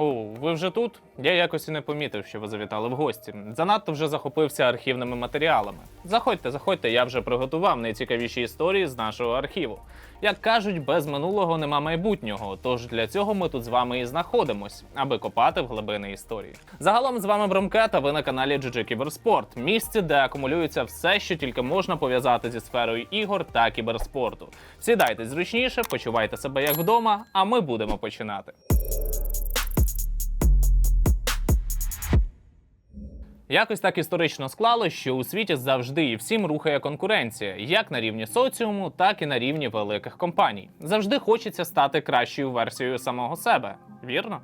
О, ви вже тут? Я якось і не помітив, що ви завітали в гості. Занадто вже захопився архівними матеріалами. Заходьте, заходьте, я вже приготував найцікавіші історії з нашого архіву. Як кажуть, без минулого нема майбутнього. Тож для цього ми тут з вами і знаходимось, аби копати в глибини історії. Загалом з вами Бромкет, а ви на каналі GG Кіберспорт, місце, де акумулюється все, що тільки можна пов'язати зі сферою ігор та кіберспорту. Сідайте зручніше, почувайте себе як вдома, а ми будемо починати. Якось так історично склалось, що у світі завжди і всім рухає конкуренція, як на рівні соціуму, так і на рівні великих компаній. Завжди хочеться стати кращою версією самого себе, вірно?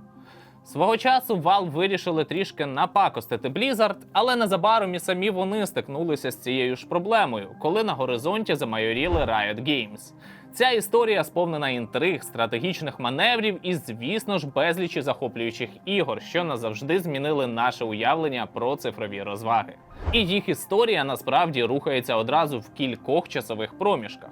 Свого часу Valve вирішили трішки напакостити Blizzard, але незабаром і самі вони стикнулися з цією ж проблемою, коли на горизонті замайоріли Riot Games. Ця історія сповнена інтриг, стратегічних маневрів і, звісно ж, безлічі захоплюючих ігор, що назавжди змінили наше уявлення про цифрові розваги. І їх історія насправді рухається одразу в кількох часових проміжках.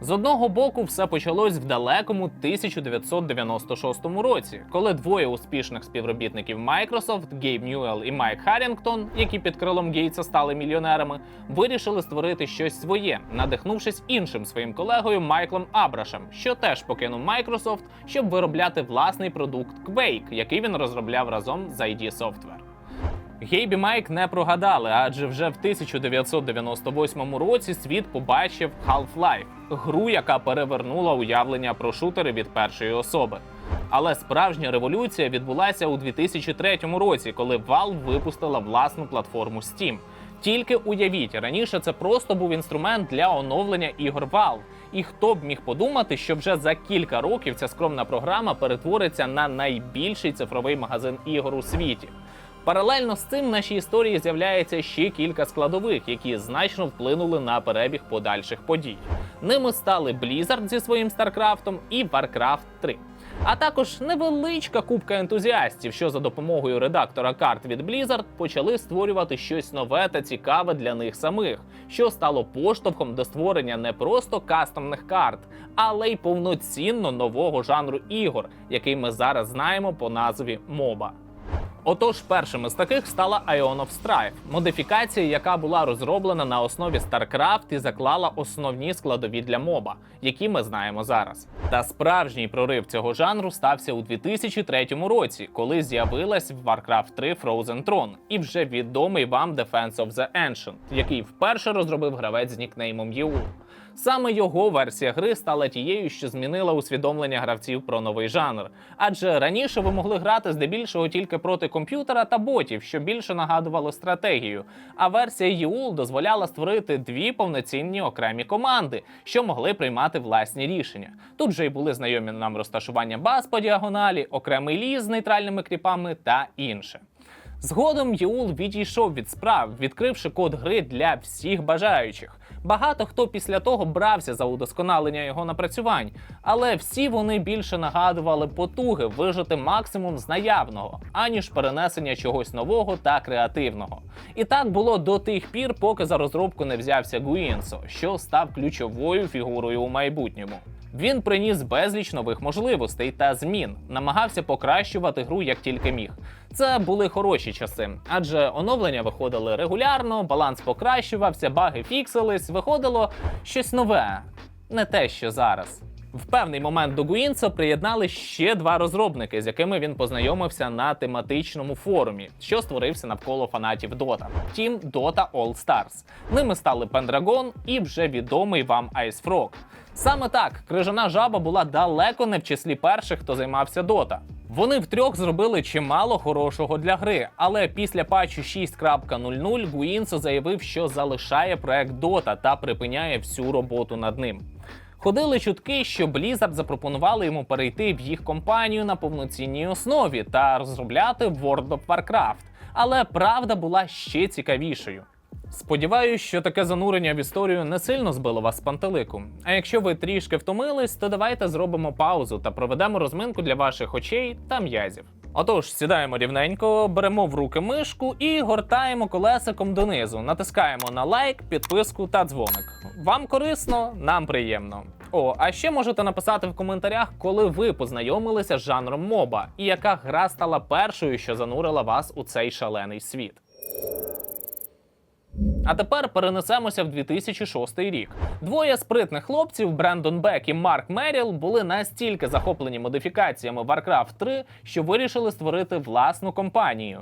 З одного боку, все почалось в далекому 1996 році, коли двоє успішних співробітників Microsoft, Гейб Ньюел і Майк Харрінгтон, які під крилом Гейтса стали мільйонерами, вирішили створити щось своє, надихнувшись іншим своїм колегою Майклом Абрашем, що теж покинув Microsoft, щоб виробляти власний продукт Quake, який він розробляв разом з ID Software. Гейб і Майк не прогадали, адже вже в 1998 році світ побачив Half-Life – гру, яка перевернула уявлення про шутери від першої особи. Але справжня революція відбулася у 2003 році, коли Valve випустила власну платформу Steam. Тільки уявіть, раніше це просто був інструмент для оновлення ігор Valve. І хто б міг подумати, що вже за кілька років ця скромна програма перетвориться на найбільший цифровий магазин ігор у світі. Паралельно з цим в нашій історії з'являється ще кілька складових, які значно вплинули на перебіг подальших подій. Ними стали Blizzard зі своїм StarCraft і Warcraft 3. А також невеличка купка ентузіастів, що за допомогою редактора карт від Blizzard почали створювати щось нове та цікаве для них самих, що стало поштовхом до створення не просто кастомних карт, але й повноцінно нового жанру ігор, який ми зараз знаємо по назві MOBA. Отож, першими з таких стала Ion of Strife, модифікація, яка була розроблена на основі StarCraft і заклала основні складові для моба, які ми знаємо зараз. Та справжній прорив цього жанру стався у 2003 році, коли з'явилась в Warcraft 3 Frozen Throne і вже відомий вам Defense of the Ancient, який вперше розробив гравець з нікнеймом Єул. Саме його версія гри стала тією, що змінила усвідомлення гравців про новий жанр. Адже раніше ви могли грати здебільшого тільки проти комп'ютера та ботів, що більше нагадувало стратегію. А версія ЄУЛ дозволяла створити дві повноцінні окремі команди, що могли приймати власні рішення. Тут же й були знайомі нам розташування баз по діагоналі, окремий ліс з нейтральними кріпами та інше. Згодом Єул відійшов від справ, відкривши код гри для всіх бажаючих. Багато хто після того брався за удосконалення його напрацювань, але всі вони більше нагадували потуги вижити максимум з наявного, аніж перенесення чогось нового та креативного. І так було до тих пір, поки за розробку не взявся Гуінсо, що став ключовою фігурою у майбутньому. Він приніс безліч нових можливостей та змін, намагався покращувати гру як тільки міг. Це були хороші часи, адже оновлення виходили регулярно, баланс покращувався, баги фіксились, виходило щось нове, не те, що зараз. В певний момент до Гуінса приєднали ще два розробники, з якими він познайомився на тематичному форумі, що створився навколо фанатів Dota. Team Dota All Stars. Ними стали Pendragon і вже відомий вам Ice Frog. Саме так, крижана жаба була далеко не в числі перших, хто займався Dota. Вони втрьох зробили чимало хорошого для гри, але після патчу 6.00 Гуінсо заявив, що залишає проект Dota та припиняє всю роботу над ним. Ходили чутки, що Blizzard запропонували йому перейти в їх компанію на повноцінній основі та розробляти World of Warcraft. Але правда була ще цікавішою. Сподіваюсь, що таке занурення в історію не сильно збило вас з пантелику. А якщо ви трішки втомились, то давайте зробимо паузу та проведемо розминку для ваших очей та м'язів. Отож, сідаємо рівненько, беремо в руки мишку і гортаємо колесиком донизу. Натискаємо на лайк, підписку та дзвоник. Вам корисно, нам приємно. О, а ще можете написати в коментарях, коли ви познайомилися з жанром моба, і яка гра стала першою, що занурила вас у цей шалений світ. А тепер перенесемося в 2006 рік. Двоє спритних хлопців Брендон Бек і Марк Меріл були настільки захоплені модифікаціями Warcraft 3, що вирішили створити власну компанію.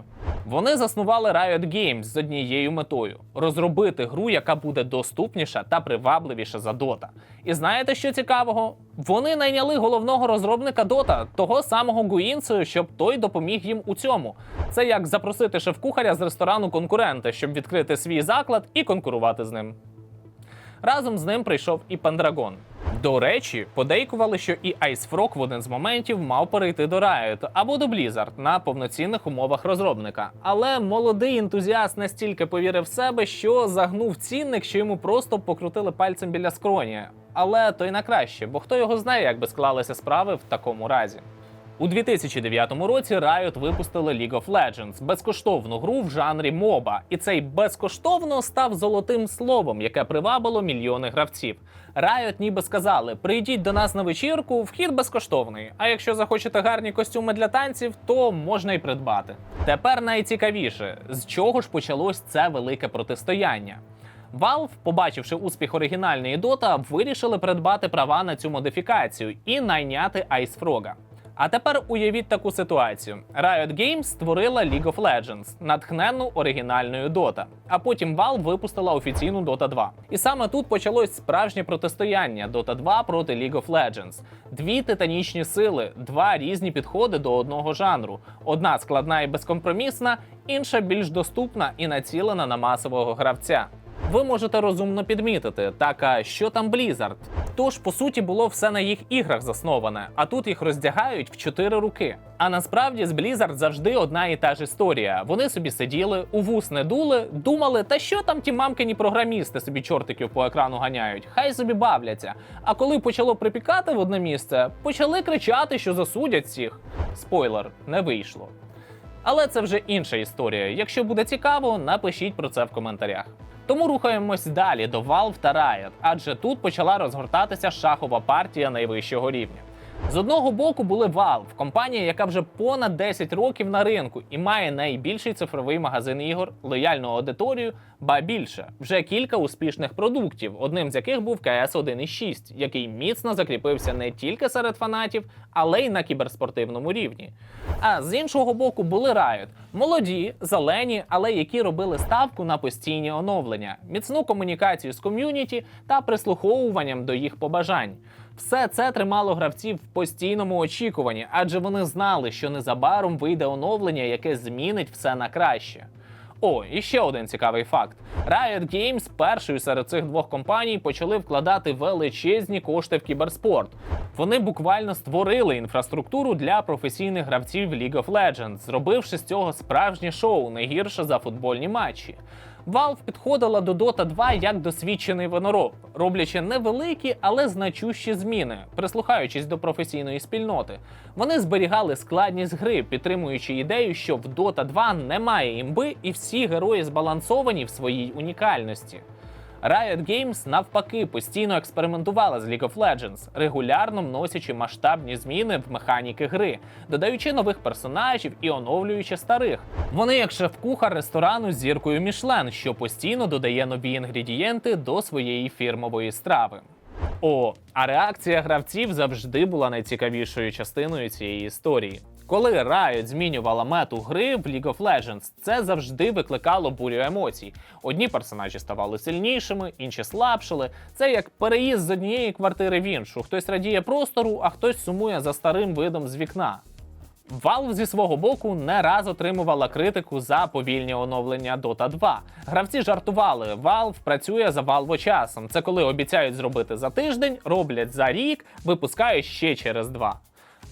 Вони заснували Riot Games з однією метою розробити гру, яка буде доступніша та привабливіша за Dota. І знаєте, що цікавого? Вони найняли головного розробника Dota, того самого Гуінцею, щоб той допоміг їм у цьому. Це як запросити шеф-кухаря з ресторану конкурента, щоб відкрити свій заклад і конкурувати з ним. Разом з ним прийшов і Пендрагон. До речі, подейкували, що і Frog в один з моментів мав перейти до Riot або до Blizzard на повноцінних умовах розробника. Але молодий ентузіаст настільки повірив в себе, що загнув цінник, що йому просто покрутили пальцем біля скроні. Але то й на краще, бо хто його знає, як би склалися справи в такому разі. У 2009 році Riot випустили League of Legends безкоштовну гру в жанрі моба, і цей безкоштовно став золотим словом, яке привабило мільйони гравців. Riot ніби сказали: прийдіть до нас на вечірку, вхід безкоштовний. А якщо захочете гарні костюми для танців, то можна й придбати. Тепер найцікавіше, з чого ж почалось це велике протистояння. Valve, побачивши успіх оригінальної Dota, вирішили придбати права на цю модифікацію і найняти Frog. А тепер уявіть таку ситуацію: Riot Games створила League of Legends, натхненну оригінальною Dota, а потім Valve випустила офіційну Dota 2. І саме тут почалось справжнє протистояння Dota 2 проти League of Legends. Дві титанічні сили, два різні підходи до одного жанру. Одна складна і безкомпромісна, інша більш доступна і націлена на масового гравця. Ви можете розумно підмітити, так а що там Blizzard? Тож, по суті, було все на їх іграх засноване, а тут їх роздягають в чотири руки. А насправді з Blizzard завжди одна і та ж історія. Вони собі сиділи, у вус не дули, думали, та що там ті мамкині програмісти собі чортиків по екрану ганяють, хай собі бавляться. А коли почало припікати в одне місце, почали кричати, що засудять всіх. Спойлер, не вийшло. Але це вже інша історія. Якщо буде цікаво, напишіть про це в коментарях. Тому рухаємось далі до Valve та Riot, адже тут почала розгортатися шахова партія найвищого рівня. З одного боку були Valve, компанія, яка вже понад 10 років на ринку і має найбільший цифровий магазин ігор, лояльну аудиторію, ба більше вже кілька успішних продуктів, одним з яких був CS 1.6, який міцно закріпився не тільки серед фанатів, але й на кіберспортивному рівні. А з іншого боку були Riot, молоді, зелені, але які робили ставку на постійні оновлення, міцну комунікацію з ком'юніті та прислуховуванням до їх побажань. Все це тримало гравців в постійному очікуванні, адже вони знали, що незабаром вийде оновлення, яке змінить все на краще. О, і ще один цікавий факт: Riot Games першою серед цих двох компаній почали вкладати величезні кошти в кіберспорт. Вони буквально створили інфраструктуру для професійних гравців League of Legends, зробивши з цього справжнє шоу не гірше за футбольні матчі. Valve підходила до Dota 2 як досвідчений винороб, роблячи невеликі, але значущі зміни, прислухаючись до професійної спільноти. Вони зберігали складність гри, підтримуючи ідею, що в Dota 2 немає імби і всі герої збалансовані в своїй унікальності. Riot Games навпаки постійно експериментувала з League of Legends, регулярно вносячи масштабні зміни в механіки гри, додаючи нових персонажів і оновлюючи старих. Вони як шеф-кухар ресторану з зіркою Мішлен, що постійно додає нові інгредієнти до своєї фірмової страви. О, а реакція гравців завжди була найцікавішою частиною цієї історії. Коли Riot змінювала мету гри в League of Legends, це завжди викликало бурю емоцій. Одні персонажі ставали сильнішими, інші слабшили. Це як переїзд з однієї квартири в іншу. Хтось радіє простору, а хтось сумує за старим видом з вікна. Valve зі свого боку не раз отримувала критику за повільні оновлення Dota 2. Гравці жартували, Valve працює за Valve часом. Це коли обіцяють зробити за тиждень, роблять за рік, випускають ще через два.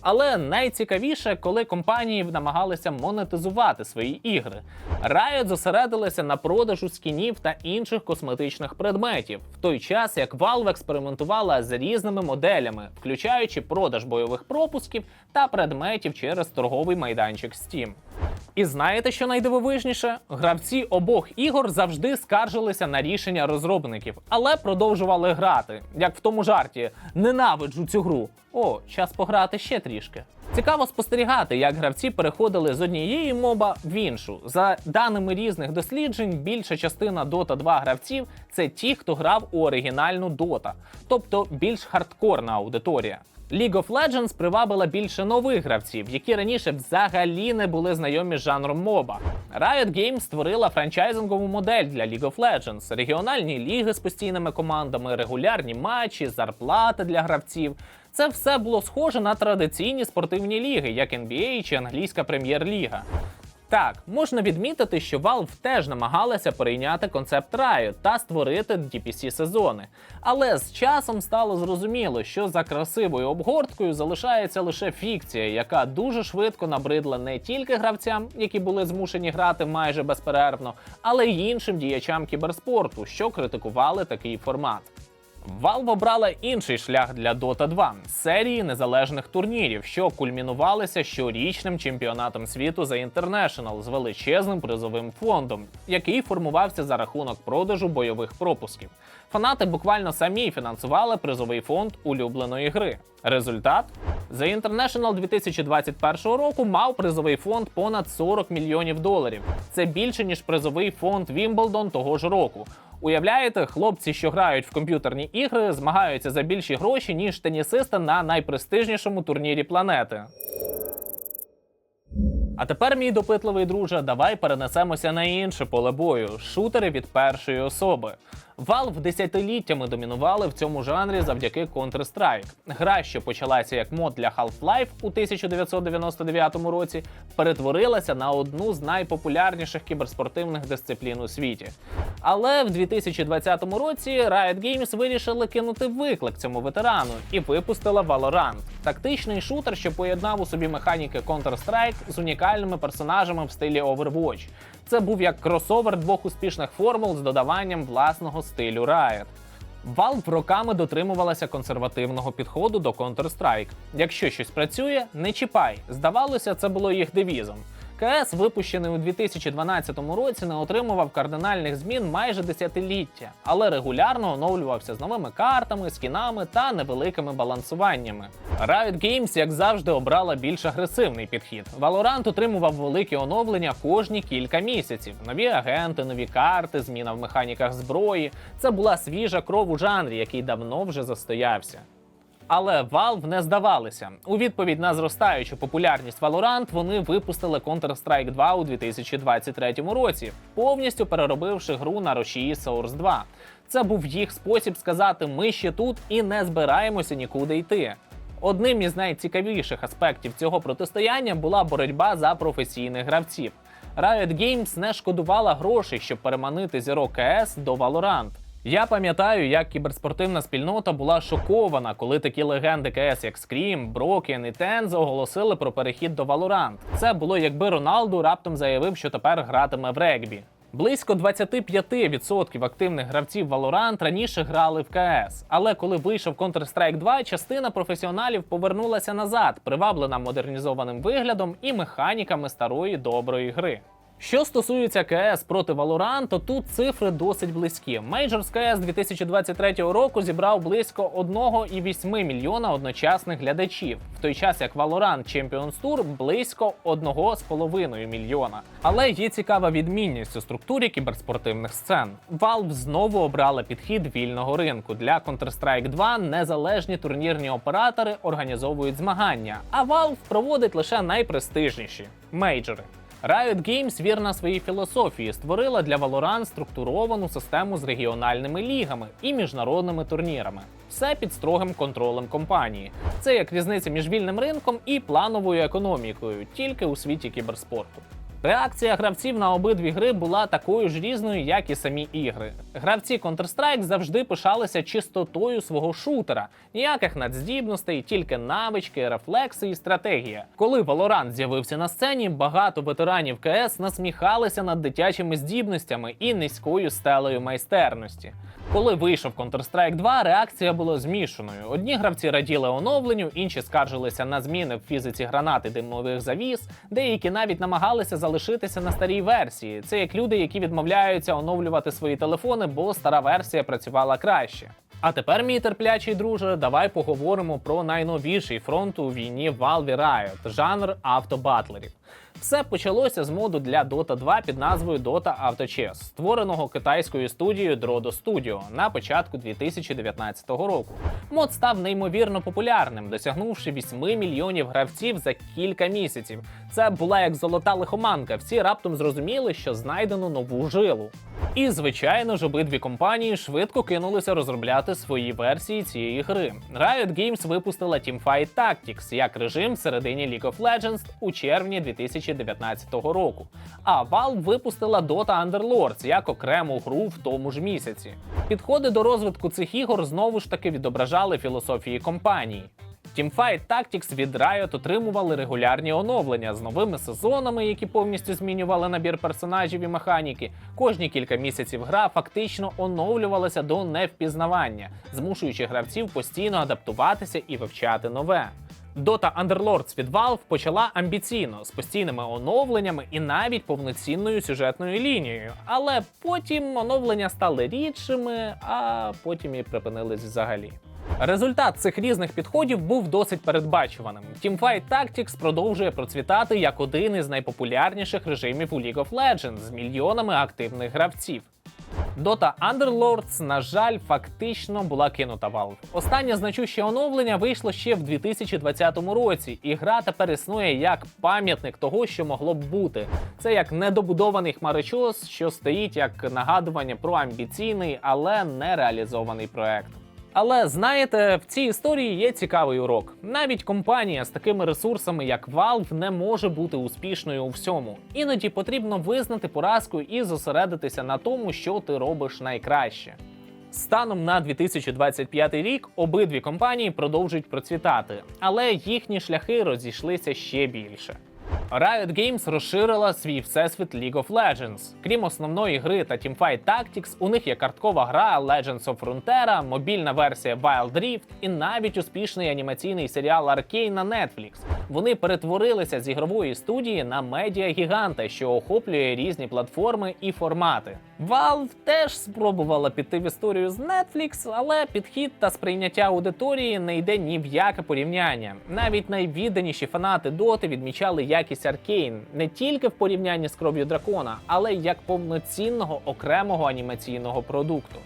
Але найцікавіше, коли компанії намагалися монетизувати свої ігри. Riot зосередилися на продажу скінів та інших косметичних предметів, в той час як Valve експериментувала з різними моделями, включаючи продаж бойових пропусків та предметів через торговий майданчик Steam. І знаєте, що найдивовижніше? Гравці обох ігор завжди скаржилися на рішення розробників, але продовжували грати, як в тому жарті ненавиджу цю гру. О, час пограти ще трішки. Цікаво спостерігати, як гравці переходили з однієї моба в іншу. За даними різних досліджень, більша частина Dota 2 гравців це ті, хто грав у оригінальну Dota, тобто більш хардкорна аудиторія. League of Legends привабила більше нових гравців, які раніше взагалі не були знайомі з жанром моба. Riot Games створила франчайзингову модель для League of Legends, регіональні ліги з постійними командами, регулярні матчі, зарплати для гравців. Це все було схоже на традиційні спортивні ліги, як NBA чи англійська прем'єр-ліга. Так, можна відмітити, що Valve теж намагалася перейняти концепт Riot та створити DPC сезони. Але з часом стало зрозуміло, що за красивою обгорткою залишається лише фікція, яка дуже швидко набридла не тільки гравцям, які були змушені грати майже безперервно, але й іншим діячам кіберспорту, що критикували такий формат. Valve обрала інший шлях для Dota 2 серії незалежних турнірів, що кульмінувалися щорічним чемпіонатом світу за International з величезним призовим фондом, який формувався за рахунок продажу бойових пропусків. Фанати буквально самі фінансували призовий фонд улюбленої гри. Результат The International 2021 року мав призовий фонд понад 40 мільйонів доларів. Це більше ніж призовий фонд Вімблдон того ж року. Уявляєте, хлопці, що грають в комп'ютерні ігри, змагаються за більші гроші, ніж тенісисти на найпрестижнішому турнірі планети. А тепер, мій допитливий друже, давай перенесемося на інше поле бою шутери від першої особи. Valve десятиліттями домінували в цьому жанрі завдяки Counter-Strike. Гра, що почалася як мод для Half-Life у 1999 році, перетворилася на одну з найпопулярніших кіберспортивних дисциплін у світі. Але в 2020 році Riot Games вирішили кинути виклик цьому ветерану і випустила Valorant – тактичний шутер, що поєднав у собі механіки Counter-Strike з унікальними персонажами в стилі Overwatch. Це був як кросовер двох успішних формул з додаванням власного стилю Riot. Valve роками дотримувалася консервативного підходу до Counter-Strike. Якщо щось працює, не чіпай. Здавалося, це було їх девізом. КС, випущений у 2012 році, не отримував кардинальних змін майже десятиліття, але регулярно оновлювався з новими картами, скінами та невеликими балансуваннями. Riot Games, як завжди, обрала більш агресивний підхід. Valorant отримував великі оновлення кожні кілька місяців. Нові агенти, нові карти, зміна в механіках зброї. Це була свіжа кров у жанрі, який давно вже застоявся. Але Valve не здавалися. У відповідь на зростаючу популярність Valorant вони випустили Counter-Strike 2 у 2023 році, повністю переробивши гру на рушії Source 2. Це був їх спосіб сказати: ми ще тут і не збираємося нікуди йти. Одним із найцікавіших аспектів цього протистояння була боротьба за професійних гравців. Riot Games не шкодувала грошей, щоб переманити зірок КС до Valorant. Я пам'ятаю, як кіберспортивна спільнота була шокована, коли такі легенди КС, як Scream, Broken і Tenzo оголосили про перехід до Valorant. Це було якби Роналду раптом заявив, що тепер гратиме в регбі. Близько 25% активних гравців Valorant раніше грали в КС. Але коли вийшов Counter-Strike 2, частина професіоналів повернулася назад, приваблена модернізованим виглядом і механіками старої доброї гри. Що стосується КС проти Valorant, то тут цифри досить близькі. Majors КС 2023 року зібрав близько 1,8 мільйона одночасних глядачів, в той час як Valorant Champions Tour близько 1,5 мільйона. Але є цікава відмінність у структурі кіберспортивних сцен. Valve знову обрала підхід вільного ринку. Для Counter-Strike 2 незалежні турнірні оператори організовують змагання, а Valve проводить лише найпрестижніші мейджори. Riot Games, вірна своїй філософії, створила для Valorant структуровану систему з регіональними лігами і міжнародними турнірами. Все під строгим контролем компанії. Це як різниця між вільним ринком і плановою економікою, тільки у світі кіберспорту. Реакція гравців на обидві гри була такою ж різною, як і самі ігри. Гравці Counter-Strike завжди пишалися чистотою свого шутера, ніяких надздібностей, тільки навички, рефлекси і стратегія. Коли Valorant з'явився на сцені, багато ветеранів КС насміхалися над дитячими здібностями і низькою стелею майстерності. Коли вийшов Counter-Strike 2, реакція була змішаною. Одні гравці раділи оновленню, інші скаржилися на зміни в фізиці гранат і димових завіс, деякі навіть намагалися залишитися на старій версії. Це як люди, які відмовляються оновлювати свої телефони, бо стара версія працювала краще. А тепер, мій терплячий друже, давай поговоримо про найновіший фронт у війні Valve Riot – жанр автобатлерів. Все почалося з моду для Dota 2 під назвою Dota Auto Chess, створеного китайською студією Drodo Studio на початку 2019 року. Мод став неймовірно популярним, досягнувши 8 мільйонів гравців за кілька місяців. Це була як золота лихоманка. Всі раптом зрозуміли, що знайдено нову жилу. І звичайно ж, обидві компанії швидко кинулися розробляти свої версії цієї гри. Riot Games випустила Teamfight Tactics як режим всередині League of Legends у червні 2019 року. А Valve випустила Dota Underlords як окрему гру в тому ж місяці. Підходи до розвитку цих ігор знову ж таки відображали філософії компанії. Teamfight Tactics від Riot отримували регулярні оновлення з новими сезонами, які повністю змінювали набір персонажів і механіки. Кожні кілька місяців гра фактично оновлювалася до невпізнавання, змушуючи гравців постійно адаптуватися і вивчати нове. Dota Underlords від Valve почала амбіційно з постійними оновленнями і навіть повноцінною сюжетною лінією. Але потім оновлення стали рідшими, а потім і припинились взагалі. Результат цих різних підходів був досить передбачуваним. Teamfight Tactics продовжує процвітати як один із найпопулярніших режимів у League of Legends з мільйонами активних гравців. Dota Underlords, на жаль, фактично була кинута Valve. Останнє значуще оновлення вийшло ще в 2020 році, і гра тепер існує як пам'ятник того, що могло б бути. Це як недобудований хмарочос, що стоїть як нагадування про амбіційний, але не реалізований проект. Але знаєте, в цій історії є цікавий урок. Навіть компанія з такими ресурсами, як Valve, не може бути успішною у всьому. Іноді потрібно визнати поразку і зосередитися на тому, що ти робиш найкраще. Станом на 2025 рік обидві компанії продовжують процвітати, але їхні шляхи розійшлися ще більше. Riot Games розширила свій всесвіт League of Legends. Крім основної гри та Teamfight Tactics, у них є карткова гра Legends of Frontera, мобільна версія Wild Rift і навіть успішний анімаційний серіал Arcane на Netflix. Вони перетворилися з ігрової студії на медіа гіганта, що охоплює різні платформи і формати. Valve теж спробувала піти в історію з Netflix, але підхід та сприйняття аудиторії не йде ні в яке порівняння. Навіть найвідданіші фанати Доти відмічали якість Аркейн не тільки в порівнянні з кров'ю дракона, але й як повноцінного окремого анімаційного продукту.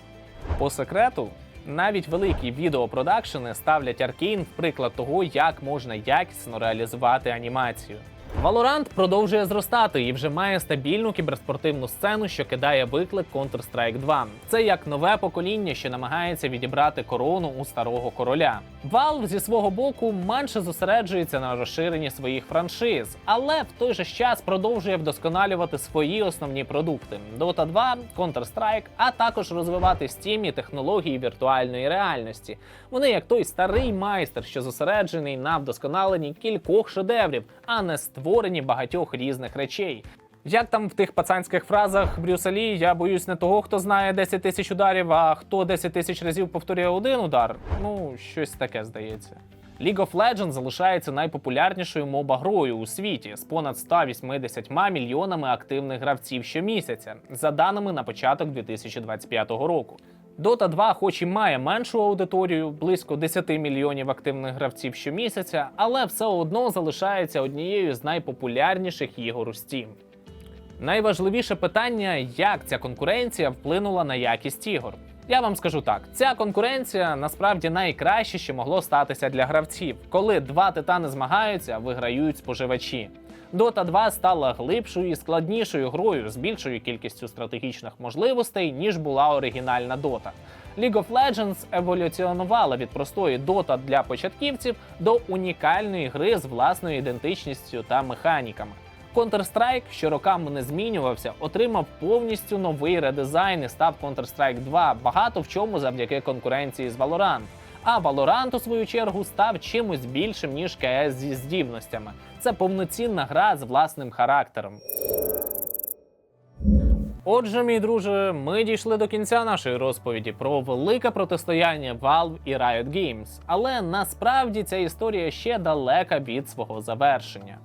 По секрету, навіть великі відеопродакшени ставлять Аркейн в приклад того, як можна якісно реалізувати анімацію. Valorant продовжує зростати і вже має стабільну кіберспортивну сцену, що кидає виклик Counter-Strike 2. Це як нове покоління, що намагається відібрати корону у старого короля. Valve зі свого боку менше зосереджується на розширенні своїх франшиз, але в той же час продовжує вдосконалювати свої основні продукти: Dota 2, Counter-Strike, а також розвивати Steam і технології віртуальної реальності. Вони як той старий майстер, що зосереджений на вдосконаленні кількох шедеврів, а не створенні багатьох різних речей. Як там в тих пацанських фразах Брюса Лі, я боюсь не того, хто знає 10 тисяч ударів, а хто 10 тисяч разів повторює один удар. Ну, щось таке здається. League of Legends залишається найпопулярнішою моба-грою у світі з понад 180 мільйонами активних гравців щомісяця, за даними на початок 2025 року. Dota 2, хоч і має меншу аудиторію, близько 10 мільйонів активних гравців щомісяця, але все одно залишається однією з найпопулярніших ігор у Steam. Найважливіше питання, як ця конкуренція вплинула на якість ігор. Я вам скажу так: ця конкуренція насправді найкраще, що могло статися для гравців. Коли два титани змагаються, виграють споживачі. Dota 2 стала глибшою і складнішою грою з більшою кількістю стратегічних можливостей, ніж була оригінальна Dota. League of Legends еволюціонувала від простої Dota для початківців до унікальної гри з власною ідентичністю та механіками. Counter-Strike, що роками не змінювався, отримав повністю новий редизайн і став Counter-Strike 2, багато в чому завдяки конкуренції з Valorant. А Valorant, у свою чергу, став чимось більшим, ніж CS зі здібностями. Це повноцінна гра з власним характером. Отже, мій друже, ми дійшли до кінця нашої розповіді про велике протистояння Valve і Riot Games. Але насправді ця історія ще далека від свого завершення.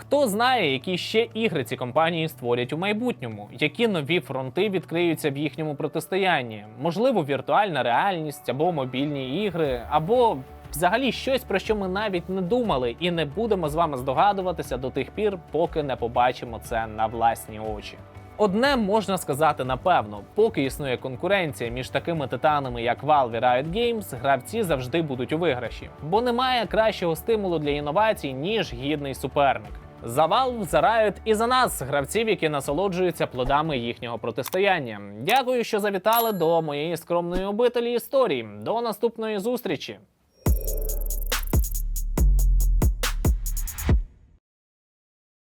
Хто знає, які ще ігри ці компанії створять у майбутньому, які нові фронти відкриються в їхньому протистоянні? Можливо, віртуальна реальність або мобільні ігри, або взагалі щось, про що ми навіть не думали, і не будемо з вами здогадуватися до тих пір, поки не побачимо це на власні очі. Одне можна сказати напевно, поки існує конкуренція між такими титанами, як Valve і Riot Games, гравці завжди будуть у виграші, бо немає кращого стимулу для інновацій, ніж гідний суперник. За Valve, за Riot і за нас, гравців, які насолоджуються плодами їхнього протистояння. Дякую, що завітали до моєї скромної обителі історії. До наступної зустрічі!